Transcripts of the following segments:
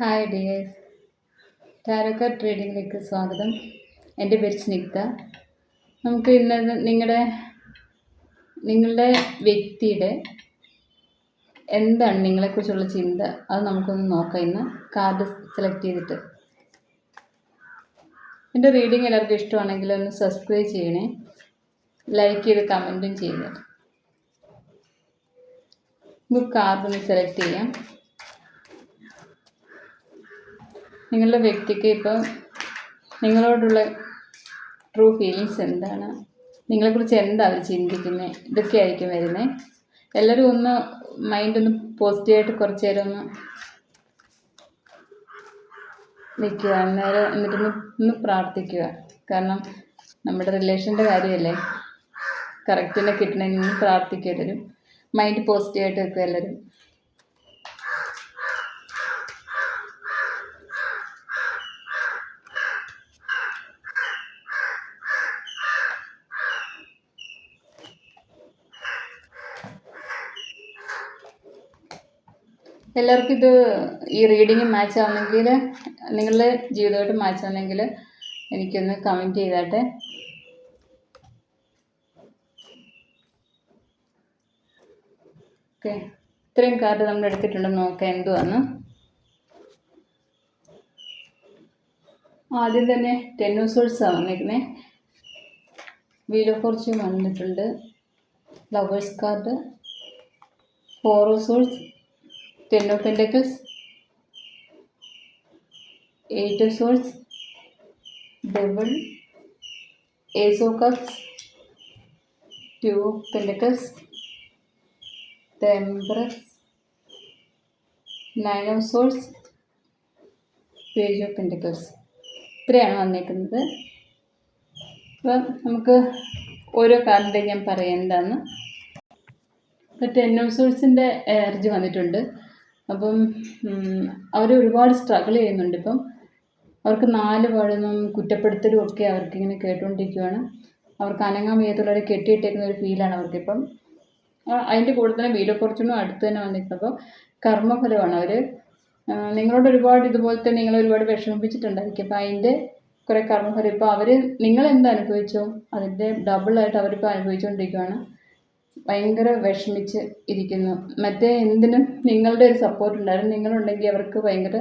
Hi dears ടാരോക്കാർ ട്രേഡിങ്ങിലേക്ക് സ്വാഗതം. എന്റെ പേര് സ്നിഗ്ധ. നമുക്ക് ഇന്ന് നിങ്ങളുടെ നിങ്ങളുടെ വ്യക്തിയുടെ എന്താണ് നിങ്ങളെക്കുറിച്ചുള്ള ചിന്ത? അത് നമുക്കൊന്ന് നോക്കാം ഇന്ന്. കാർഡ് സെലക്ട് ചെയ്തിട്ട്. എന്റെ റീഡിങ് എല്ലാവർക്കും ഇഷ്ടമാണെങ്കിൽ ഒന്ന് സബ്സ്ക്രൈബ് ചെയ്യണേ. ലൈക്ക് ചെയ്ത് കമന്റും ചെയ്യുക. നമുക്ക് കാർഡ് ഒന്ന് സെലക്ട് ചെയ്യാം. നിങ്ങളുടെ വ്യക്തിക്ക് ഇപ്പം നിങ്ങളോടുള്ള ട്രൂ ഫീലിങ്സ് എന്താണ്? നിങ്ങളെക്കുറിച്ച് എന്താ അവർ ചിന്തിക്കുന്നത് ഇതൊക്കെ ആയിരിക്കും വരുന്നത് എല്ലാവരും ഒന്ന് മൈൻഡ് ഒന്ന് പോസിറ്റീവായിട്ട് കുറച്ച് നേരം ഒന്ന് നിൽക്കുക. അന്നേരം എന്നിട്ടൊന്ന് ഒന്ന് പ്രാർത്ഥിക്കുക. കാരണം നമ്മുടെ റിലേഷന്റെ കാര്യമല്ലേ? കറക്റ്റിനെ കിട്ടണമെങ്കിൽ പ്രാർത്ഥിക്കുക എല്ലാവരും. മൈൻഡ് പോസിറ്റീവായിട്ട് വെക്കുക എല്ലാവരും. എല്ലാവർക്കും ഇത് ഈ റീഡിങ് മാച്ച് ആവുന്നെങ്കിൽ നിങ്ങളുടെ ജീവിതമായിട്ട് മാച്ച് ആവുന്നെങ്കിൽ എനിക്കൊന്ന് കമന്റ് ചെയ്താട്ടെ. ഓക്കെ ഇത്രയും കാർഡ് നമ്മൾ എടുത്തിട്ടുണ്ടെന്ന് നോക്കാം എന്തുവാന്ന്. ആദ്യം തന്നെ ടെൻ സോഴ്സാണ് വന്നിരിക്കുന്നത് ഓഫ് ഫോർച്യൂൺ വന്നിട്ടുണ്ട്. Lovers card four swords ten of pentacles eight of swords double ace of cups two of the empress. Nine of swords page of pentacles ഇത്രയാണ് വന്നേക്കുന്നത്. അപ്പം നമുക്ക് ഓരോ കാർഡിന്റെയും ഞാൻ പറയാം എന്താണെന്ന് ടെൻ ഓഫ് സോൾസിന്റെ എനർജി വന്നിട്ടുണ്ട്. അപ്പം അവർ ഒരുപാട് സ്ട്രഗിൾ ചെയ്യുന്നുണ്ട് ഇപ്പം. അവർക്ക് നാല് പാടുന്നും കുറ്റപ്പെടുത്തലും ഒക്കെ അവർക്കിങ്ങനെ കേട്ടുകൊണ്ടിരിക്കുകയാണ് അവർക്ക് അനങ്ങാൻ വയ്യാത്തുള്ളവരെ കെട്ടിയിട്ടേക്കുന്ന ഒരു ഫീലാണ് അവർക്കിപ്പം. അതിന്റെ കൂടെ തന്നെ വീഡിയോ ഫോർച്യൂണും അടുത്ത് തന്നെ വന്നിട്ടുണ്ട് കർമ്മഫലമാണ് അവർ നിങ്ങളോട് ഒരുപാട് ഇതുപോലെ തന്നെ നിങ്ങൾ ഒരുപാട് വിഷമിപ്പിച്ചിട്ടുണ്ടായിരിക്കും. അപ്പോൾ അതിന്റെ കുറേ കർമ്മഫലം. ഇപ്പോൾ അവർ നിങ്ങൾ എന്ത് അനുഭവിച്ചോ? അതിന്റെ ഡബിളായിട്ട് അവരിപ്പോൾ അനുഭവിച്ചുകൊണ്ടിരിക്കുകയാണ് ഭയങ്കര വിഷമിച്ച് ഇരിക്കുന്നു. മറ്റേ എന്തിനും നിങ്ങളുടെ ഒരു സപ്പോർട്ട് ഉണ്ടായിരുന്നു. നിങ്ങളുണ്ടെങ്കിൽ അവർക്ക് ഭയങ്കര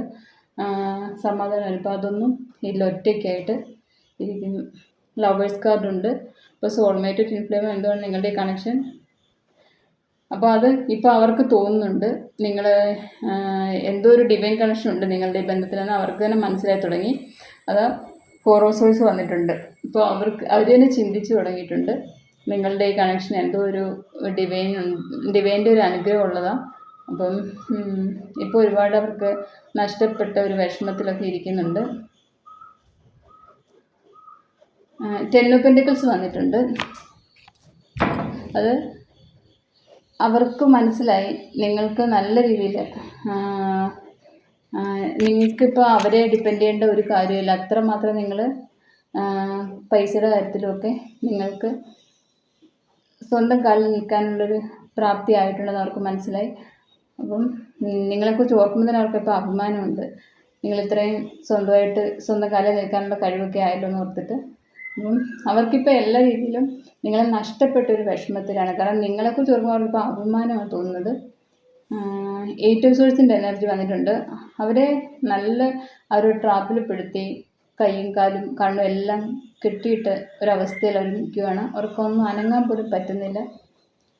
സമാധാനമായിരുന്നു അപ്പോൾ അതൊന്നും ഇല്ല. ഒറ്റയ്ക്കായിട്ട് ഇരിക്കുന്നു. ലവേഴ്സ് കാർഡുണ്ട് ഇപ്പോൾ സോൾമേറ്റ് ട്വിൻ ഫ്ലെയിം എന്തുകൊണ്ട് നിങ്ങളുടെ കണക്ഷൻ അപ്പോൾ അത് ഇപ്പോൾ അവർക്ക് തോന്നുന്നുണ്ട്. നിങ്ങൾ എന്തോ ഒരു ഡിവൈൻ കണക്ഷൻ ഉണ്ട് നിങ്ങളുടെ ഈ ബന്ധത്തിലെന്ന് അവർക്ക് തന്നെ മനസ്സിലായി തുടങ്ങി. അത് ഫോറോസോഴ്സ് വന്നിട്ടുണ്ട്. ഇപ്പോൾ അവർക്ക് അവർ തന്നെ ചിന്തിച്ചു തുടങ്ങിയിട്ടുണ്ട്. നിങ്ങളുടെ ഈ കണക്ഷൻ എന്തോ ഒരു ഡിവൈൻ ഡിവൈന്റെ ഒരു അനുഗ്രഹം ഉള്ളതാണ് അപ്പം ഇപ്പോൾ ഒരുപാട് അവർക്ക് നഷ്ടപ്പെട്ട ഒരു വിഷമത്തിലൊക്കെ ഇരിക്കുന്നുണ്ട്. ടെൻ പെൻഡിക്കിൾസ് വന്നിട്ടുണ്ട്. അത് അവർക്ക് മനസ്സിലായി നിങ്ങൾക്ക് നല്ല രീതിയിൽ നിങ്ങൾക്കിപ്പോൾ അവരെ ഡിപ്പെൻഡ് ചെയ്യേണ്ട ഒരു കാര്യമില്ല. അത്രമാത്രം നിങ്ങൾ പൈസയുടെ കാര്യത്തിലുമൊക്കെ നിങ്ങൾക്ക് സ്വന്തം കാലിൽ നിൽക്കാനുള്ളൊരു പ്രാപ്തി ആയിട്ടുണ്ടെന്ന് അവർക്ക് മനസ്സിലായി. അപ്പം നിങ്ങളെക്കുറിച്ച് ഓർക്കുമ്പോൾ തന്നെ അവർക്ക് ഇപ്പോൾ അഭിമാനമുണ്ട്. നിങ്ങൾ ഇത്രയും സ്വന്തമായിട്ട് സ്വന്തം കാലിൽ നിൽക്കാനുള്ള കഴിവൊക്കെ ആയല്ലോ എന്ന് ഓർത്തിട്ട്. അപ്പം അവർക്കിപ്പോൾ എല്ലാ രീതിയിലും നിങ്ങളെ നഷ്ടപ്പെട്ട ഒരു വിഷമത്തിലാണ്. കാരണം നിങ്ങളെക്കുറിച്ച് ഓർക്കുമ്പോൾ അവർക്കിപ്പോൾ അഭിമാനമാണ് തോന്നുന്നത്. എയ്റ്റ് സോഴ്സിന്റെ എനർജി വന്നിട്ടുണ്ട്. അവരെ നല്ല ആ ഒരു ട്രാപ്പിൽ പെടുത്തി കൈയും കാലും കണ്ണും എല്ലാം കെട്ടിയിട്ട് ഒരവസ്ഥയിൽ അവർ നിൽക്കുകയാണ് അവർക്കൊന്നും അനങ്ങാൻ പോലും പറ്റുന്നില്ല.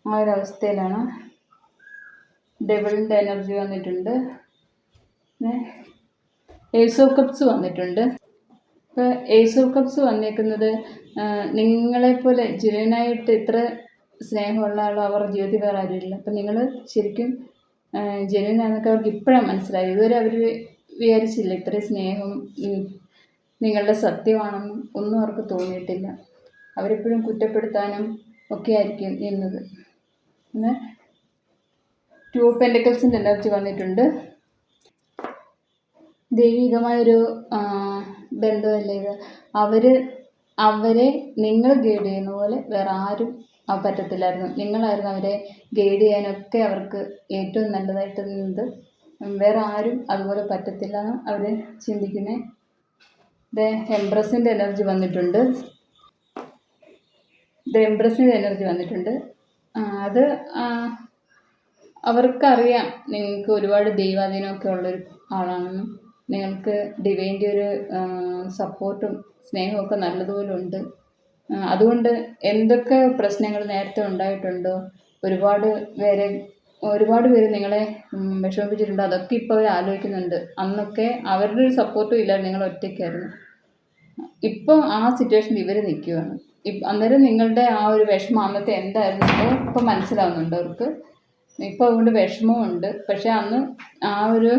ആ ഒരു അവസ്ഥയിലാണ് ഡെവിളിന്റെ എനർജി വന്നിട്ടുണ്ട്. ഏസ് ഓഫ് കപ്സ് വന്നിട്ടുണ്ട്. ഇപ്പോൾ ഏസ് ഓഫ് കപ്സ് വന്നിരിക്കുന്നത് നിങ്ങളെപ്പോലെ ജെനുവിനായിട്ട് ഇത്ര സ്നേഹമുള്ള ആൾ അവർ ജീവിതത്തിൽ വേറെ ആരുമില്ല അപ്പം നിങ്ങൾ ശരിക്കും ജെനുവിൻ ആണെന്നൊക്കെ അവർക്ക് ഇപ്പോഴാണ് മനസ്സിലായത്. ഇതുവരെ അവർ വിചാരിച്ചില്ല ഇത്രയും സ്നേഹം നിങ്ങളുടെ സത്യമാണെന്നും ഒന്നും അവർക്ക് തോന്നിയിട്ടില്ല. അവരെപ്പോഴും കുറ്റപ്പെടുത്താനും ഒക്കെ ആയിരിക്കും നിന്നത് പിന്നെ ടു പെൻഡക്കൽസിന്റെ എനർജി വന്നിട്ടുണ്ട്. ദൈവികമായൊരു ബന്ധമല്ലേ ഇത്? അവർ അവരെ നിങ്ങൾ ഗൈഡ് ചെയ്യുന്ന പോലെ വേറെ ആരും പറ്റത്തില്ലായിരുന്നു. നിങ്ങളായിരുന്നു അവരെ ഗൈഡ് ചെയ്യാനൊക്കെ അവർക്ക് ഏറ്റവും നല്ലതായിട്ട് നിന്നത്. വേറെ ആരും അതുപോലെ പറ്റത്തില്ല എന്ന് അവർ ചിന്തിക്കുന്നത് ഇത് എംബ്രസിന്റെ എനർജി വന്നിട്ടുണ്ട്. ഇത് എംബ്രസിന്റെ എനർജി വന്നിട്ടുണ്ട്. അത് അവർക്കറിയാം നിങ്ങൾക്ക് ഒരുപാട് ദൈവാധീനമൊക്കെ ഉള്ളൊരു ആളാണെന്നും നിങ്ങൾക്ക് ഡിവൈന്റെ ഒരു സപ്പോർട്ടും സ്നേഹമൊക്കെ നല്ലതുപോലെ ഉണ്ട് അതുകൊണ്ട് എന്തൊക്കെ പ്രശ്നങ്ങൾ നേരത്തെ ഉണ്ടായിട്ടുണ്ടോ? ഒരുപാട് പേരെ ഒരുപാട് പേര് നിങ്ങളെ വിഷമിപ്പിച്ചിട്ടുണ്ട്. അതൊക്കെ ഇപ്പോൾ അവർ ആലോചിക്കുന്നുണ്ട്. അന്നൊക്കെ അവരുടെ ഒരു സപ്പോർട്ടും ഇല്ല നിങ്ങൾ ഒറ്റയ്ക്കായിരുന്നു ഇപ്പോൾ ആ സിറ്റുവേഷൻ ഇവർ നിൽക്കുകയാണ് ഇപ്പം അന്നേരം നിങ്ങളുടെ ആ ഒരു വിഷമം അന്നത്തെ എന്തായിരുന്നു? ഇപ്പം മനസ്സിലാവുന്നുണ്ട് അവർക്ക്. ഇപ്പോൾ അതുകൊണ്ട് വിഷമമുണ്ട് പക്ഷേ അന്ന് ആ ഒരു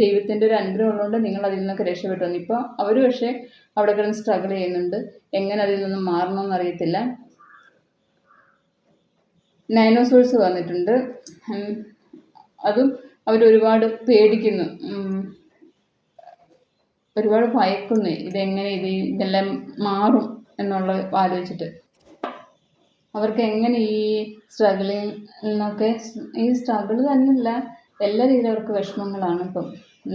ദൈവത്തിന്റെ ഒരു അനുഗ്രഹം ഉള്ളതുകൊണ്ട് നിങ്ങൾ അതിൽ നിന്നൊക്കെ രക്ഷപ്പെട്ടു. വന്നു ഇപ്പോൾ അവർ പക്ഷേ അവിടെ കിടന്ന് സ്ട്രഗിൾ ചെയ്യുന്നുണ്ട്. എങ്ങനെ അതിൽ നിന്നും മാറണമെന്ന് അറിയത്തില്ല നൈനോസോഴ്സ് വന്നിട്ടുണ്ട്. അതും അവരൊരുപാട് പേടിക്കുന്നു. ഒരുപാട് ഭയക്കുന്നു. ഇതെങ്ങനെ ഇത് ഇതെല്ലാം മാറും എന്നുള്ള ആലോചിച്ചിട്ട്. അവർക്ക് എങ്ങനെ ഈ സ്ട്രഗിളിങ് എന്നൊക്കെ ഈ സ്ട്രഗിൾ തന്നെയല്ല എല്ലാ രീതിയിലും അവർക്ക് വിഷമങ്ങളാണ് ഇപ്പം.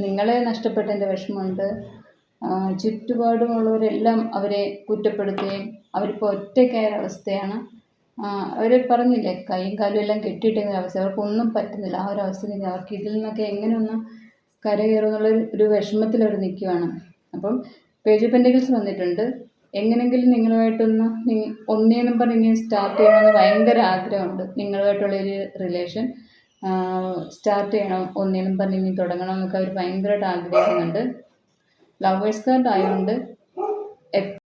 നിങ്ങളെ നഷ്ടപ്പെട്ടതിന്റെ വിഷമമുണ്ട്. ചുറ്റുപാടുമുള്ളവരെല്ലാം അവരെ കുറ്റപ്പെടുത്തുകയും അവരിപ്പോൾ ഒറ്റയ്ക്കായ അവസ്ഥയാണ്. അവർ പറഞ്ഞില്ലേ കൈയും കാലും എല്ലാം കെട്ടിയിട്ടിരുന്ന അവസ്ഥ. അവർക്കൊന്നും പറ്റുന്നില്ല. ആ ഒരു അവസ്ഥയിൽ അവർക്ക് ഇതിൽ നിന്നൊക്കെ എങ്ങനെ ഒന്ന് കരകയറും എന്നുള്ള ഒരു- ഒരു വിഷമത്തിൽ അവർ നിൽക്കുകയാണ്. അപ്പം പേജ് പെൻഡിക്കിൾസ് വന്നിട്ടുണ്ട്. എങ്ങനെങ്കിലും നിങ്ങളുമായിട്ടൊന്ന് ഒന്നേ നമ്പർ ഇനി സ്റ്റാർട്ട് ചെയ്യണമെന്ന് ഭയങ്കര ആഗ്രഹമുണ്ട്. നിങ്ങളുമായിട്ടുള്ളൊരു റിലേഷൻ സ്റ്റാർട്ട് ചെയ്യണം. ഒന്നേ പറഞ്ഞ് ഇനി തുടങ്ങണം എന്നൊക്കെ അവർ ഭയങ്കരമായിട്ട് ആഗ്രഹിക്കുന്നുണ്ട്. ലവേഴ്സ് കാർഡ് ആയതുകൊണ്ട്